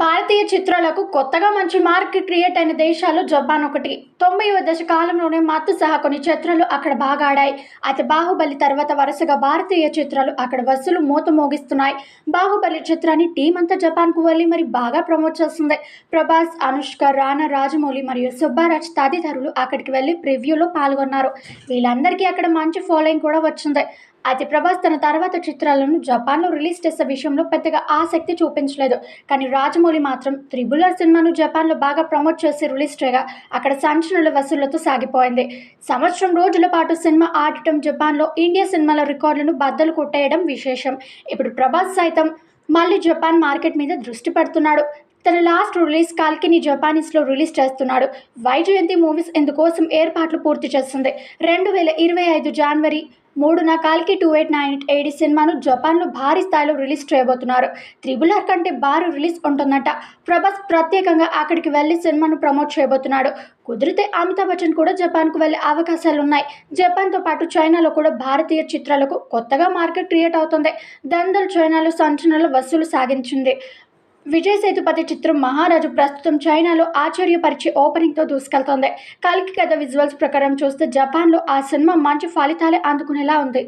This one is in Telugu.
భారతీయ చిత్రాలకు కొత్తగా మంచి మార్కెట్ క్రియేట్ అయిన దేశాలు జపాన్ ఒకటి. తొంభైవ దశకాలంలోనే మత్తు సహా కొన్ని చిత్రాలు అక్కడ బాగా ఆడాయి. అయితే బాహుబలి తర్వాత వరుసగా భారతీయ చిత్రాలు అక్కడ వసూలు మూత మోగిస్తున్నాయి. బాహుబలి చిత్రాన్ని టీం అంతా జపాన్కు వెళ్ళి మరి బాగా ప్రమోట్ చేస్తుంది. ప్రభాస్ అనుష్క రానా రాజమౌళి మరియు సుబ్బారాజ్ తదితరులు అక్కడికి వెళ్ళి ప్రివ్యూలో పాల్గొన్నారు. వీళ్ళందరికీ అక్కడ మంచి ఫాలోయింగ్ కూడా వచ్చింది. అయితే ప్రభాస్ తన తర్వాత చిత్రాలను జపాన్లో రిలీజ్ చేసే విషయంలో పెద్దగా ఆసక్తి చూపించలేదు. కానీ రాజమౌళి మాత్రం త్రిబులర్ సినిమాను జపాన్లో బాగా ప్రమోట్ చేసి రిలీజ్ చేయగా అక్కడ సంచలన వసూళ్ళతో సాగిపోయింది. సంవత్సరం రోజుల పాటు సినిమా ఆడటం జపాన్లో ఇండియా సినిమాల రికార్డులను బద్దలు కొట్టేయడం విశేషం. ఇప్పుడు ప్రభాస్ సైతం మళ్ళీ జపాన్ మార్కెట్ మీద దృష్టి పెడుతున్నాడు. తన లాస్ట్ రిలీజ్ కాల్కిని జపానీస్లో రిలీజ్ చేస్తున్నాడు. వైజయంతి మూవీస్ ఇందుకోసం ఏర్పాట్లు పూర్తి చేస్తుంది. రెండు వేల ఇరవై ఐదు జనవరి మూడు కాల్కి two eight nine eight eight సినిమాను జపాన్లో భారీ స్థాయిలో రిలీజ్ చేయబోతున్నారు. త్రిబుల్ ఆర్ కంటే భారీ రిలీజ్ ఉంటుందట. ప్రభాస్ ప్రత్యేకంగా అక్కడికి వెళ్ళి సినిమాను ప్రమోట్ చేయబోతున్నాడు కుదిరితే అమితాబ్ బచ్చన్ కూడా జపాన్కు వెళ్ళే అవకాశాలు ఉన్నాయి జపాన్తో పాటు చైనాలో కూడా భారతీయ చిత్రాలకు కొత్తగా మార్కెట్ క్రియేట్ అవుతుంది. దందల్ చైనాలో సంచలనాలు వసూలు సాగించింది. విజయ్ సేతుపతి చిత్రం మహారాజు ప్రస్తుతం చైనాలో ఆశ్చర్యపరిచే ఓపెనింగ్తో దూసుకెళ్తోంది. కలికి కథ విజువల్స్ ప్రకారం చూస్తే జపాన్లో ఆ సినిమా మంచి ఫలితాలే అందుకునేలా ఉంది.